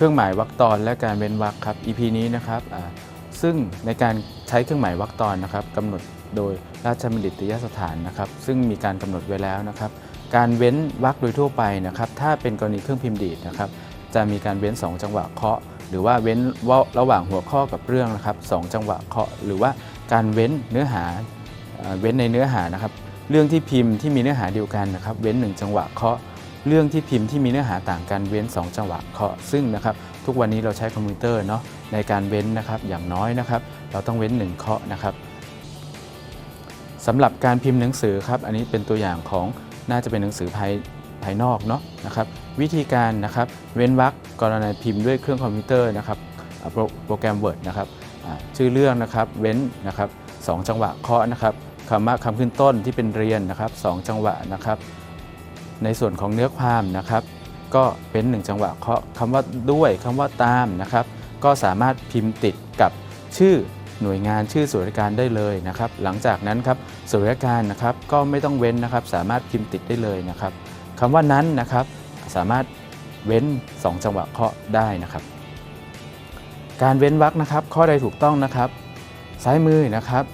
ครับเครื่องหมายวรรคตอนและการเว้นวรรคครับ EP นี้นะครับซึ่งในการใช้เครื่องหมายวรรคตอนนะครับกำหนดโดยราชบัณฑิตยสถานนะครับ ซึ่งมีการกำหนดไว้แล้วนะครับ การเว้นวรรคโดยทั่วไปนะครับ ถ้าเป็นกรณีเครื่องพิมพ์ดีดนะครับ จะมีการเว้น 2 จังหวะเคาะ หรือว่าเว้นว่าระหว่างหัวข้อกับเรื่องนะครับสองจังหวะเคาะ หรือว่าการเว้นเนื้อหาเอ่อเว้นในเนื้อหานะครับ เรื่องที่พิมพ์ที่มีเนื้อหาเดียวกันนะครับ เว้น 1 จังหวะเคาะ เรื่องที่พิมพ์ที่มีเนื้อหาต่างกันเว้น 2 จังหวะเคาะซึ่งนะครับทุกวันนี้เราใช้คอมพิวเตอร์เนาะในการเว้นนะครับอย่างน้อยนะครับ เราต้องเว้น 1 เคาะนะครับสำหรับการพิมพ์หนังสือครับอันนี้เป็นตัวอย่างของน่าจะเป็นหนังสือภายภายนอกเนาะนะครับวิธีการนะครับเว้นวรรคกรณีพิมพ์ด้วยเครื่องคอมพิวเตอร์นะครับโปรโปรแกรม Word นะครับชื่อเรื่องนะครับเว้นนะครับสองจังหวะเคาะนะครับคำว่าคำขึ้นต้นที่เป็นเรียนนะครับสองจังหวะนะครับ ในส่วนของเนื้อความนะครับ ก็เป็นหนึ่งจังหวะเคาะคำว่าด้วยคำว่าตามนะครับ ก็สามารถพิมพ์ติดกับชื่อหน่วยงานชื่อส่วนราชการได้เลยนะครับ หลังจากนั้นครับส่วนราชการนะครับก็ไม่ต้องเว้นนะครับ สามารถพิมพ์ติดได้เลยนะครับคำว่านั้นนะครับ สามารถเว้น 2 จังหวะเคาะได้นะครับ การเว้นวรรคนะครับ ข้อใดถูกต้องนะครับ ซ้ายมือนะครับ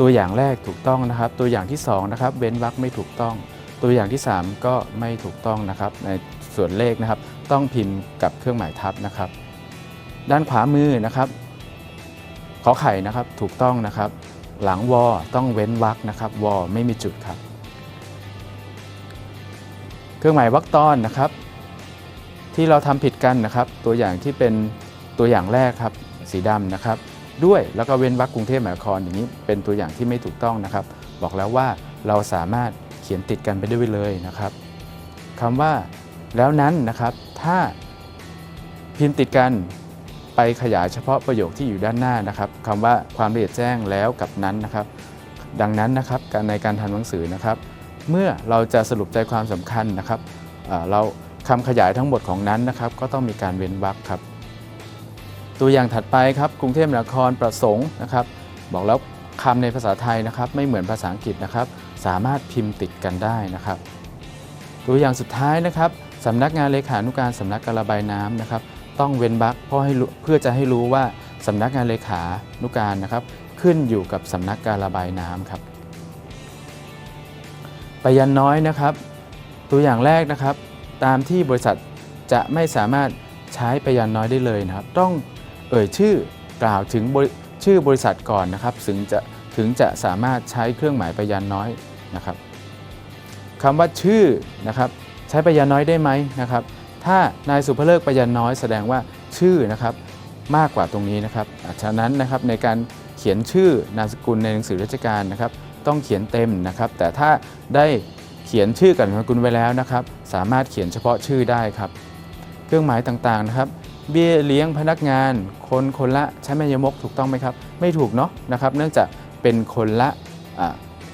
ตัวอย่างแรกถูกต้องนะครับ ตัวอย่างที่สองนะครับ เว้นวรรคไม่ถูกต้อง ตัวอย่างที่ 3 ก็ไม่ถูกต้องนะครับ ในส่วนเลขนะครับ ต้องพิมพ์กับเครื่องหมายทับนะครับ ด้านขวามือนะครับขอไข่นะครับถูกต้องนะครับ หลังวอต้องเว้นวรรคนะครับวอไม่มีจุดครับ เครื่องหมายวรรคตอนนะครับ ที่เราทำผิดกันนะครับ ตัวอย่างที่เป็นตัวอย่างแรกครับ สีดำนะครับ ด้วยแล้วก็เว้นวรรคกรุงเทพมหานครอย่างนี้เป็นตัวอย่างที่ไม่ถูกต้องนะครับ บอกแล้วว่า เราสามารถเขียนติดกันไปด้วยเลยนะครับคำว่าแล้วนั้นนะครับ ถ้าพิมพ์ติดกันไปขยายเฉพาะประโยคที่อยู่ด้านหน้านะครับคำว่าความละเอียดแจ้งแล้วกับนั้นนะครับ ดังนั้นนะครับการในการทำหนังสือนะครับ เมื่อเราจะสรุปใจความสำคัญนะครับเอ่อเราคำขยายทั้งหมดของนั้นนะครับ ก็ต้องมีการเว้นวรรคครับ ตัวอย่างถัดไปครับกรุงเทพมหานครประสงค์นะครับ บอกแล้วคำในภาษาไทยนะครับ ไม่เหมือนภาษาอังกฤษนะครับ สามารถพิมพ์ติดกันได้นะครับตัวอย่างสุดท้ายนะครับสำนักงานเลขานุการสำนักการระบายน้ำนะครับ ต้องเว้นวรรคเพราะให้เพื่อจะให้รู้ว่าสำนักงานเลขานุการนะครับ ขึ้นอยู่กับสำนักการระบายน้ำครับไปยันน้อยนะครับ ตัวอย่างแรกนะครับ ตามที่บริษัทจะไม่สามารถใช้ไปยันน้อยได้เลยนะครับ ต้องเอ่ยชื่อกล่าวถึงชื่อบริษัทก่อนนะครับ ถึงจะถึงจะสามารถใช้เครื่องหมายไปยันน้อย นะครับคำว่าชื่อนะครับใช้ปยันน้อยได้ไหมนะครับ ถ้านายสุภเลิกปยันน้อยแสดงว่าชื่อนะครับมากกว่าตรงนี้นะครับฉะนั้นนะครับในการเขียนชื่อนามสกุลในหนังสือราชการนะครับ ต้องเขียนเต็มนะครับ แต่ถ้าได้เขียนชื่อกับนามสกุลไว้แล้วนะครับ สามารถเขียนเฉพาะชื่อได้ครับ เครื่องหมายต่างๆนะครับ เบี้ยเลี้ยงพนักงาน คนคนละใช้แม่ยมกถูกต้องไหมครับ ไม่ถูกเนาะนะครับ เนื่องจากเป็นคนละะ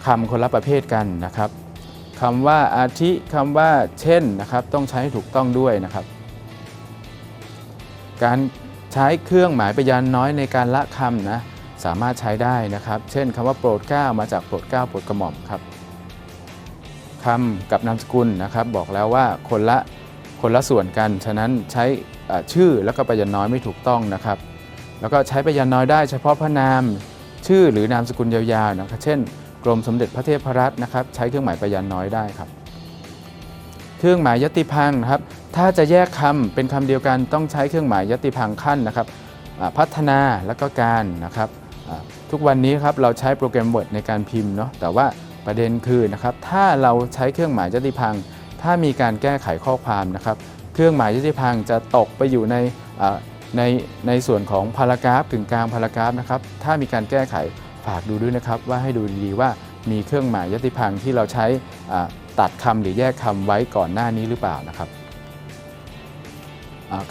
คำคนละประเภทกันนะครับคำว่าอาทิคำว่าเช่นนะครับ ต้องใช้ให้ถูกต้องด้วยนะครับ การใช้เครื่องหมายพยานน้อยในการละคำนะสามารถใช้ได้นะครับ เช่นคำว่าโปรดเกล้ามาจากโปรดเกล้าโปรดกระหม่อมครับคำกับนามสกุลนะครับ บอกแล้วว่าคนละคนละส่วนกัน ฉะนั้นใช้ชื่อแล้วก็พยานน้อยไม่ถูกต้องนะครับ แล้วก็ใช้พยานน้อยได้เฉพาะพระนามชื่อหรือนามสกุลยาวๆนะครับ เช่น กรมสมเด็จพระเทพรัตน์นะครับใช้เครื่องหมายพยานน้อยได้ครับ เครื่องหมายยติพังค์นะครับถ้าจะแยกคำเป็นคำเดียวกันต้องใช้เครื่องหมายยติพังขั้นนะครับพัฒนาแล้วก็การนะครับทุกวันนี้ครับเราใช้โปรแกรม Word ในการพิมพ์เนาะแต่ว่าประเด็นคือนะครับถ้าเราใช้เครื่องหมายยติพังถ้ามีการแก้ไขข้อความนะครับ เครื่องหมายยติพังจะตกไปอยู่ในในในส่วนของพารากราฟถึงกลางพารากราฟนะครับถ้ามีการแก้ไข ฝากดูด้วยนะครับว่าให้ดูดีๆว่ามีเครื่องหมายยติพังที่เราใช้ตัดคำหรือแยกคำไว้ก่อนหน้านี้หรือเปล่านะครับ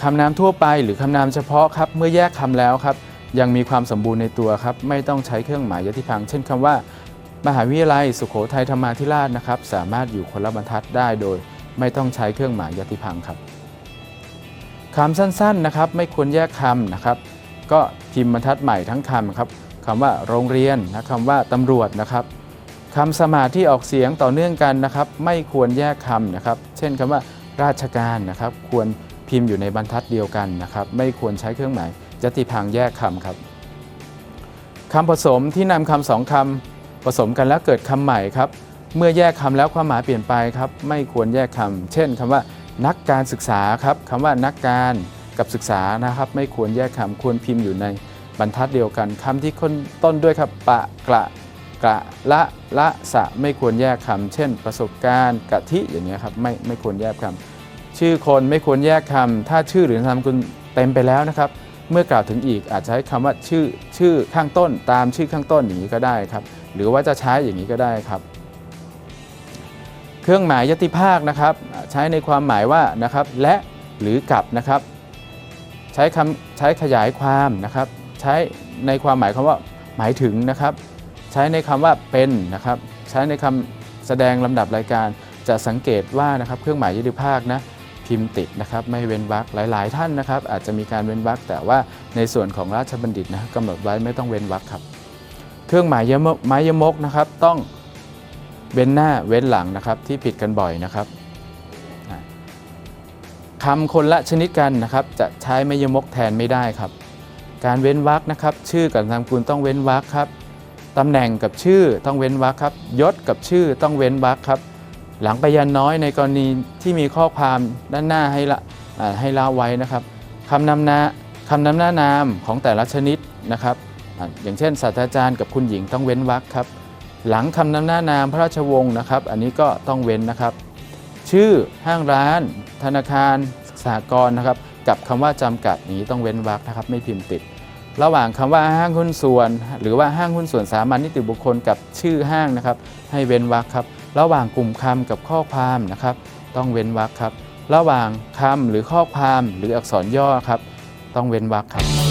คำนามทั่วไปหรือคำนามเฉพาะครับเมื่อแยกคำแล้วครับยังมีความสมบูรณ์ในตัวครับไม่ต้องใช้เครื่องหมายยติพังเช่นคำว่า มหาวิทยาลัยสุโขทัยธรรมาธิราชนะครับสามารถอยู่คนละบรรทัดได้โดย ไม่ต้องใช้เครื่องหมายยติพังครับคำสั้นๆนะครับไม่ควรแยกคำนะครับก็พิมพ์บรรทัดใหม่ทั้งคำครับ คำว่าโรงเรียนนะคำว่าตำรวจนะครับคำสมาธิออกเสียงต่อเนื่องกันนะครับ ไม่ควรแยกคำนะครับ เช่นคำว่าราชการนะครับ ควรพิมพ์อยู่ในบรรทัดเดียวกันนะครับ ไม่ควรใช้เครื่องหมายยติพางแยกคำครับคำผสมที่นำคำสองคำผสมกันแล้วเกิดคำใหม่ครับ เมื่อแยกคำแล้วความหมายเปลี่ยนไปครับ ไม่ควรแยกคำเช่นคำว่า นักการศึกษาครับคำว่านักการกับศึกษานะครับ ไม่ควรแยกคำควรพิมพ์อยู่ใน บรรทัดเดียวกันคำที่ค้นต้นด้วยครับปะกระกระละละสะไม่ควรแยกคำเช่น ประสบการณ์กะทิอย่างเงี้ยครับไม่ไม่ควรแยกคำชื่อคนไม่ควรแยกคำถ้าชื่อหรือนามสกุลเต็มไปแล้วนะครับ เมื่อกล่าวถึงอีกอาจจะใช้คำว่าชื่อชื่อข้างต้น ตามชื่อข้างต้นอย่างนี้ก็ได้ครับหรือว่าจะใช้อย่างนี้ก็ได้ครับ เครื่องหมายยติภาคนะครับใช้ในความหมายว่านะครับและหรือกับนะครับ ใช้คำใช้ขยายความนะครับ ใช้ในความหมายคำว่าหมายถึงนะครับ ใช้ในคำว่าเป็นนะครับ ใช้ในคำแสดงลำดับรายการจะสังเกตว่านะครับเครื่องหมายยติภาคนะพิมพ์ติดนะครับไม่เว้นวรรคหลาย ๆ ท่านนะครับ อาจจะมีการเว้นวรรคแต่ว่าในส่วนของราชบัณฑิตนะกำหนดไว้ไม่ต้องเว้นวรรคครับ เครื่องหมายยมกไม้ยมกนะครับ ต้องเว้นหน้าเว้นหลังนะครับ ที่ผิดกันบ่อยนะครับอ่าคำคนละชนิดกันนะครับ จะใช้ไม่ยมกแทนไม่ได้ครับ การเว้นวรรคนะครับ ชื่อกับนามสกุลต้องเว้นวรรคครับตำแหน่งกับชื่อต้องเว้นวรรคครับ ยศกับชื่อต้องเว้นวรรคครับ หลังไปยันน้อยในกรณีที่มีข้อความด้านหน้าให้ละให้ละไว้นะครับคำนำหน้าคำนำหน้านามของแต่ละชนิดนะครับอ่าอย่างเช่นศาสตราจารย์กับคุณหญิงต้องเว้นวรรคครับ หลังคำนำหน้านามพระราชวงศ์นะครับ อันนี้ก็ต้องเว้นนะครับ ชื่อห้างร้าน ธนาคารสหกรณ์นะครับ กับคำว่าจำกัดอย่างนี้ต้องเว้นวรรคนะครับ ไม่พิมพ์ติด ระหว่างคำว่าห้างหุ้นส่วน หรือว่าห้างหุ้นส่วนสามัญนิติบุคคลกับชื่อห้างนะครับ ให้เว้นวรรคครับ ระหว่างกลุ่มคำกับข้อความนะครับ ต้องเว้นวรรคครับ ระหว่างคำหรือข้อความหรืออักษรย่อครับ ต้องเว้นวรรคครับ